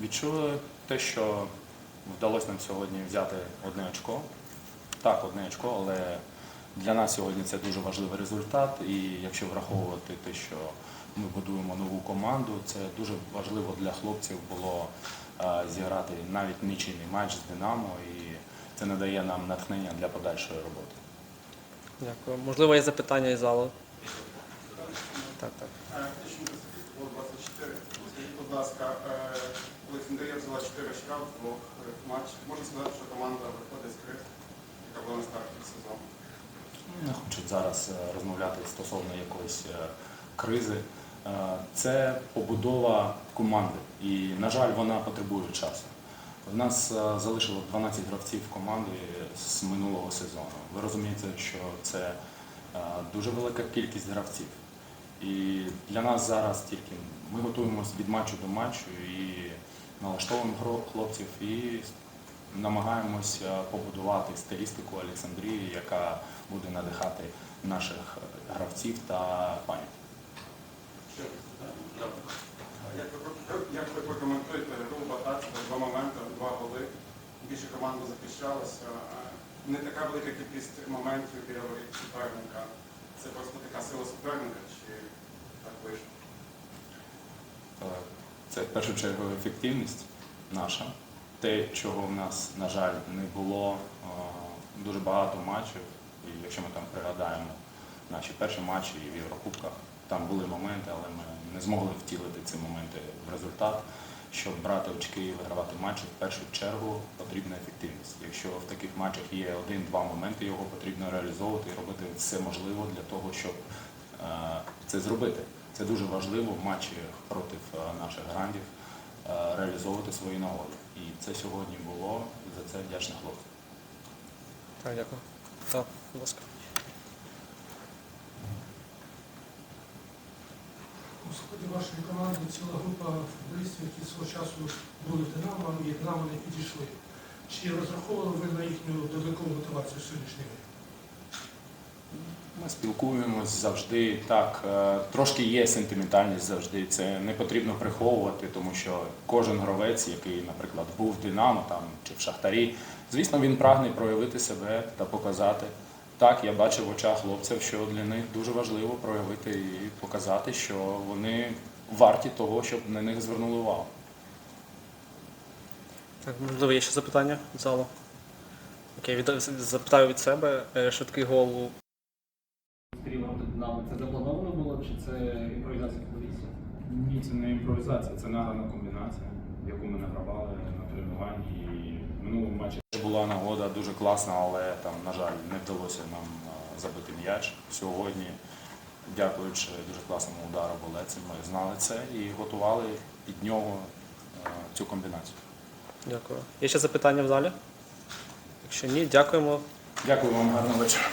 Відчули те, що вдалося нам сьогодні взяти одне очко. Так, одне очко, але для нас сьогодні це дуже важливий результат. І якщо враховувати те, що ми будуємо нову команду, це дуже важливо для хлопців було е, зіграти навіть нічийний матч з Динамо, і це надає нам натхнення для подальшої роботи. Дякую. Можливо, є запитання із залу. Так, так. 24. Будь ласка, е, взяла 4 очка в двох матчах. Можна сказати, що команда виходить з кризи, яка була на старті сезону. Не хочу зараз е, розмовляти стосовно якоїсь е, кризи. Е, Це побудова команди, і, на жаль, вона потребує часу. У нас залишило 12 гравців команди з минулого сезону. Ви розумієте, що це дуже велика кількість гравців. І для нас зараз тільки ми готуємося від матчу до матчу і налаштовуємо хлопців і намагаємося побудувати стилістику Олександрії, яка буде надихати наших е, гравців та так? Як ви, прокоментуєте гру в два моменти, два голи? Більше команда захищалася. е, Не така велика кількість моментів біля суперника. Це просто така сила суперника, чи так вийшло? Це в першу чергу ефективність наша. Те, чого в нас, на жаль, не було е, дуже багато матчів. І якщо ми там пригадаємо наші перші матчі в Єврокубках, там були моменти, але ми не змогли втілити ці моменти в результат. Щоб брати очки і вигравати матчі, в першу чергу потрібна ефективність. Якщо в таких матчах є один-два моменти, його потрібно реалізовувати і робити все можливе для того, щоб е, це зробити. Це дуже важливо в матчі проти е, наших грандів е, реалізовувати свої нагоди. І це сьогодні було і за це вдячний хлопцям. Так, дякую. Так, будь ласка. У складі вашої команди ціла група футболістів, які свого часу були в Динамо, і Динамо не підійшли. Чи розраховували ви на їхню додаткову мотивацію сьогоднішньої гри? Ми спілкуємось завжди так. е, Трошки є сентиментальність завжди. Це не потрібно приховувати, тому що кожен гравець, який, наприклад, був в Динамо там чи в Шахтарі, звісно, він прагне проявити себе та показати. Так, я бачив в очах хлопців, що для них дуже важливо проявити і показати, що вони варті того, щоб на них звернули увагу. Так, можливо, є ще запитання з залу. Окей, від, запитаю від себе. Е, Швидкий гол у Стрілом Динамо. Це заплановано було чи це імпровізація футболістів? Ні, це не імпровізація, це награна комбінація, яку ми награвали на тренуванні. І в минулому матчі була нагода дуже класна, але там, на жаль, не вдалося нам е, забити м'яч. Сьогодні, дякуючи дуже класному удару болеці, ми знали це і готували під нього е, цю комбінацію. Дякую. Є ще запитання в залі? Якщо ні, дякуємо. Дякую вам, гарного вечора.